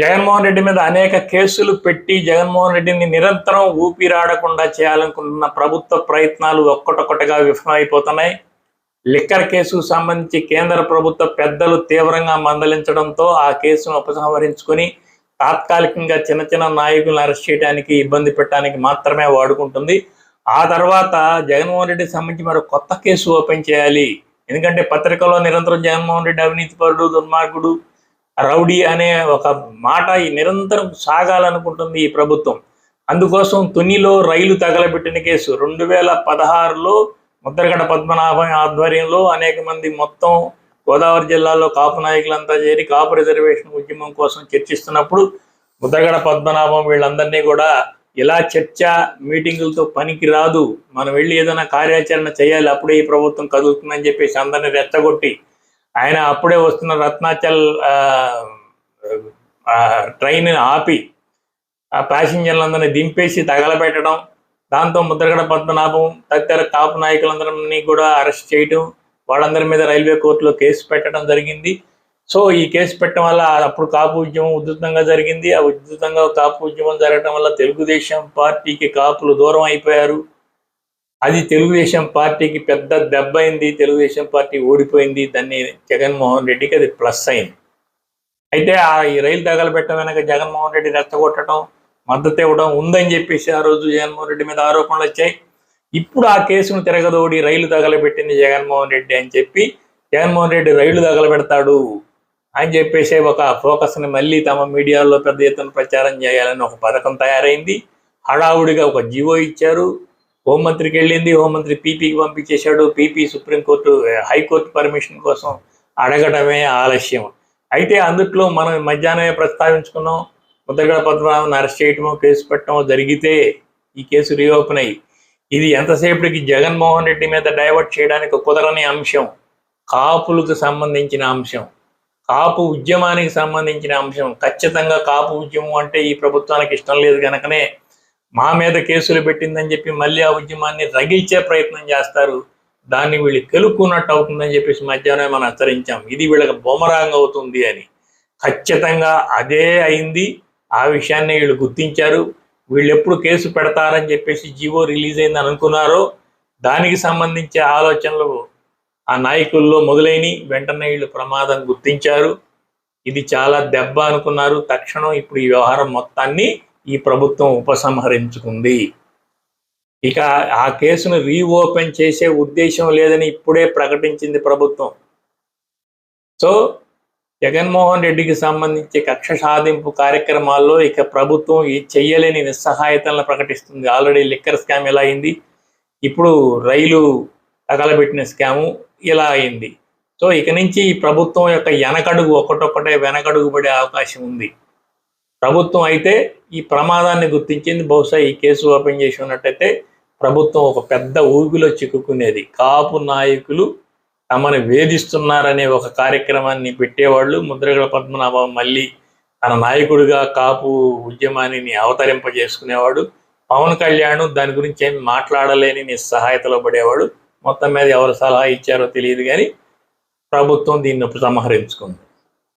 జగన్మోహన్ రెడ్డి మీద అనేక కేసులు పెట్టి జగన్మోహన్ రెడ్డిని నిరంతరం ఊపిరాడకుండా చేయాలనుకుంటున్న ప్రభుత్వ ప్రయత్నాలు ఒక్కటొక్కటిగా విఫలమైపోతున్నాయి. లిక్కర్ కేసుకు సంబంధించి కేంద్ర ప్రభుత్వ పెద్దలు తీవ్రంగా మందలించడంతో ఆ కేసును ఉపసంహరించుకొని తాత్కాలికంగా చిన్న చిన్న నాయకులను అరెస్ట్ చేయడానికి ఇబ్బంది పెట్టడానికి మాత్రమే వాడుకుంటుంది. ఆ తర్వాత జగన్మోహన్ రెడ్డికి సంబంధించి మరో కొత్త కేసు ఓపెన్ చేయాలి. ఎందుకంటే పత్రికలో నిరంతరం జగన్మోహన్ రెడ్డి అవినీతిపరుడు దుర్మార్గుడు రౌడీ అనే ఒక మాట నిరంతరం సాగాలనుకుంటుంది ఈ ప్రభుత్వం. అందుకోసం తునిలో రైలు తగలబెట్టిన కేసు. రెండు వేల పదహారులో ముద్రగడ పద్మనాభం ఆధ్వర్యంలో అనేక మంది మొత్తం గోదావరి జిల్లాలో కాపు నాయకులంతా చేరి కాపు రిజర్వేషన్ ఉద్యమం కోసం చర్చిస్తున్నప్పుడు ముద్రగడ పద్మనాభం వీళ్ళందరినీ కూడా ఇలా చర్చ మీటింగులతో పనికి రాదు మనం వెళ్ళి ఏదైనా కార్యాచరణ చేయాలి అప్పుడే ఈ ప్రభుత్వం కదులుతుందని చెప్పేసి అందరిని రెచ్చగొట్టి ఆయన అప్పుడే వస్తున్న రత్నాచల్ ట్రైన్ ఆపి ఆ ప్యాసింజర్లందరినీ దింపేసి తగలబెట్టడం దాంతో ముద్రగడ పద్మనాభం తదితర కాపు నాయకులందరినీ కూడా అరెస్ట్ చేయడం వాళ్ళందరి మీద రైల్వే కోర్టులో కేసు పెట్టడం జరిగింది. సో ఈ కేసు పెట్టడం వల్ల అప్పుడు కాపు ఉద్యమం ఉధృతంగా జరిగింది. ఆ ఉధృతంగా కాపు ఉద్యమం జరగడం వల్ల తెలుగుదేశం పార్టీకి కాపులు దూరం అయిపోయారు. అది తెలుగుదేశం పార్టీకి పెద్ద దెబ్బ అయింది తెలుగుదేశం పార్టీ ఓడిపోయింది దాన్ని జగన్మోహన్ రెడ్డికి అది ప్లస్ అయింది. అయితే ఆ ఈ రైలు తగలబెట్టడం వెనక జగన్మోహన్ రెడ్డి రెచ్చగొట్టడం మద్దతు ఇవ్వడం ఉందని చెప్పేసి ఆ రోజు జగన్మోహన్ రెడ్డి మీద ఆరోపణలు వచ్చాయి. ఇప్పుడు ఆ కేసును తిరగదోడి రైలు తగలబెట్టింది జగన్మోహన్ రెడ్డి అని చెప్పి జగన్మోహన్ రెడ్డి రైలు తగలబెడతాడు అని చెప్పేసి ఒక ఫోకస్ని మళ్ళీ తమ మీడియాలో పెద్ద ఎత్తున ప్రచారం చేయాలని ఒక పథకం తయారైంది. హడావుడిగా ఒక జీవో ఇచ్చారు. హోంమంత్రికి వెళ్ళింది హోంమంత్రి పీపీకి పంపించేశాడు. పీపీ సుప్రీంకోర్టు హైకోర్టు పర్మిషన్ కోసం అడగడమే ఆలస్యం. అయితే అందుట్లో మనం మధ్యాహ్నమే ప్రస్తావించుకున్నాం. ముద్రగడ పద్మనాభం అరెస్ట్ చేయటమో కేసు పెట్టడమో జరిగితే ఈ కేసు రీఓపెన్ అయ్యి ఇది ఎంతసేపటికి జగన్మోహన్ రెడ్డి మీద డైవర్ట్ చేయడానికి కుదరని అంశం. కాపులకు సంబంధించిన అంశం. కాపు ఉద్యమానికి సంబంధించిన అంశం. ఖచ్చితంగా కాపు ఉద్యమం అంటే ఈ ప్రభుత్వానికి ఇష్టం లేదు కనుకనే మా మీద కేసులు పెట్టిందని చెప్పి మళ్ళీ ఆ ఉద్యమాన్ని రగిల్చే ప్రయత్నం చేస్తారు. దాన్ని వీళ్ళు కెలుక్కున్నట్టు అవుతుందని చెప్పేసి మధ్యాహ్నం మనం హెచ్చరించాం. ఇది వీళ్ళకి బొమరాంగ్ అవుతుంది అని. ఖచ్చితంగా అదే అయింది. ఆ విషయాన్ని వీళ్ళు గుర్తించారు. వీళ్ళు ఎప్పుడు కేసు పెడతారని చెప్పేసి జీవో రిలీజ్ అయింది అనుకున్నారో దానికి సంబంధించే ఆలోచనలు ఆ నాయకుల్లో మొదలైన వెంటనే వీళ్ళు ప్రమాదం గుర్తించారు. ఇది చాలా దెబ్బ అనుకున్నారు. తక్షణం ఇప్పుడు ఈ వ్యవహారం మొత్తాన్ని ఈ ప్రభుత్వం ఉపసంహరించుకుంది. ఇక ఆ కేసును రీఓపెన్ చేసే ఉద్దేశం లేదని ఇప్పుడే ప్రకటించింది ప్రభుత్వం. సో జగన్మోహన్ రెడ్డికి సంబంధించి కక్ష సాధింపు కార్యక్రమాల్లో ఇక ప్రభుత్వం ఈ చెయ్యలేని నిస్సహాయతలను ప్రకటిస్తుంది. ఆల్రెడీ లిక్కర్ స్కామ్ ఎలా అయింది? ఇప్పుడు రైలు తగలబెట్టిన స్కాము ఇలా అయింది? సో ఇక నుంచి ఈ ప్రభుత్వం యొక్క వెనకడుగు ఒకటొక్కటే వెనకడుగు పడే అవకాశం ఉంది. ప్రభుత్వం అయితే ఈ ప్రమాదాన్ని గుర్తించింది. బహుశా ఈ కేసు ఓపెన్ చేసి ఉన్నట్టయితే ప్రభుత్వం ఒక పెద్ద ఊబిలో చిక్కుకునేది. కాపు నాయకులు తమను వేధిస్తున్నారనే ఒక కార్యక్రమాన్ని పెట్టేవాళ్ళు. ముద్రగడ పద్మనాభం మళ్ళీ తన నాయకుడిగా కాపు ఉద్యమాన్ని అవతరింపజేసుకునేవాడు. పవన్ కళ్యాణ్ దాని గురించి ఏమి మాట్లాడలేని నిస్సహాయతలో పడేవాడు. మొత్తం మీద ఎవరు సలహా ఇచ్చారో తెలియదు కానీ ప్రభుత్వం దీన్ని ఉపసంహరించుకుంది.